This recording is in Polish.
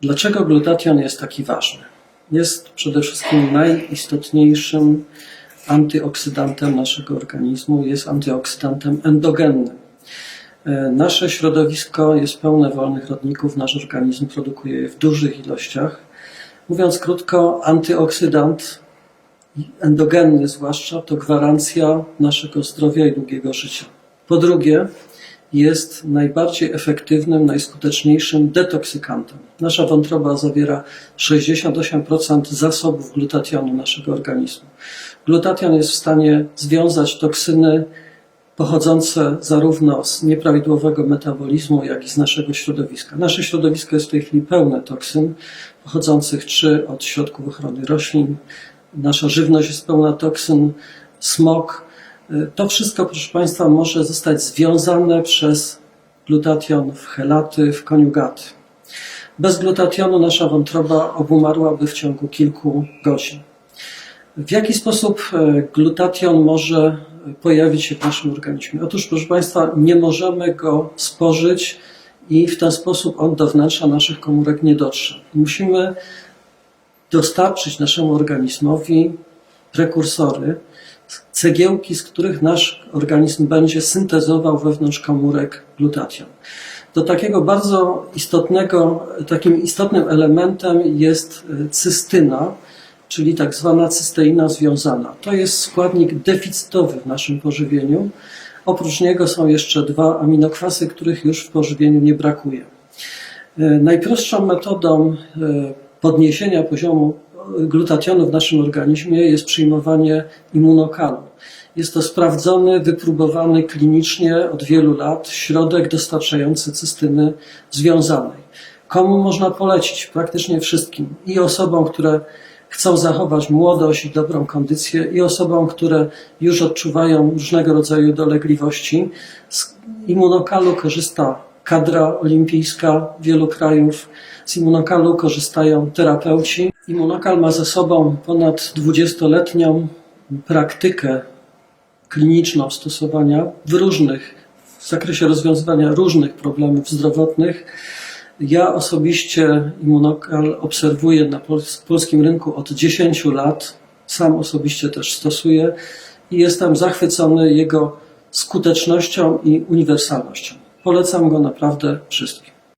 Dlaczego glutation jest taki ważny? Jest przede wszystkim najistotniejszym antyoksydantem naszego organizmu, jest antyoksydantem endogennym. E, Nasze środowisko jest pełne wolnych rodników, nasz organizm produkuje je w dużych ilościach. Mówiąc krótko, antyoksydant, endogenny zwłaszcza, to gwarancja naszego zdrowia i długiego życia. Po drugie, jest najbardziej efektywnym, najskuteczniejszym detoksykantem. Nasza wątroba zawiera 68% zasobów glutationu naszego organizmu. Glutation jest w stanie związać toksyny pochodzące zarówno z nieprawidłowego metabolizmu, jak i z naszego środowiska. Nasze środowisko jest w tej chwili pełne toksyn pochodzących czy od środków ochrony roślin. Nasza żywność jest pełna toksyn, smog. To wszystko, proszę Państwa, może zostać związane przez glutation w chelaty, w koniugaty. Bez glutationu nasza wątroba obumarłaby w ciągu kilku godzin. W jaki sposób e, glutation może pojawić się w naszym organizmie? Otóż, proszę Państwa, nie możemy go spożyć i w ten sposób on do wnętrza naszych komórek nie dotrze. Musimy dostarczyć naszemu organizmowi prekursory, cegiełki, z których nasz organizm będzie syntezował wewnątrz komórek glutation. Do takiego bardzo istotnego, takim istotnym elementem jest e, cystyna, czyli tak zwana cysteina związana. To jest składnik deficytowy w naszym pożywieniu. Oprócz niego są jeszcze dwa aminokwasy, których już w pożywieniu nie brakuje. E, Najprostszą metodą e, podniesienia poziomu glutationu w naszym organizmie jest przyjmowanie immunokalu. Jest to sprawdzony, wypróbowany klinicznie od wielu lat środek dostarczający cystyny związanej. Komu można polecić? Praktycznie wszystkim. I osobom, które chcą zachować młodość i dobrą kondycję, i osobom, które już odczuwają różnego rodzaju dolegliwości. Z immunokalu korzysta kadra olimpijska wielu krajów. Z immunokalu korzystają terapeuci. Immunokal ma ze sobą ponad 20-letnią praktykę kliniczną stosowania w różnych, w zakresie rozwiązywania różnych problemów zdrowotnych. Ja osobiście immunokal obserwuję na pols- polskim rynku od 10 lat. Sam osobiście też stosuję i jestem zachwycony jego skutecznością i uniwersalnością. Polecam go naprawdę wszystkim.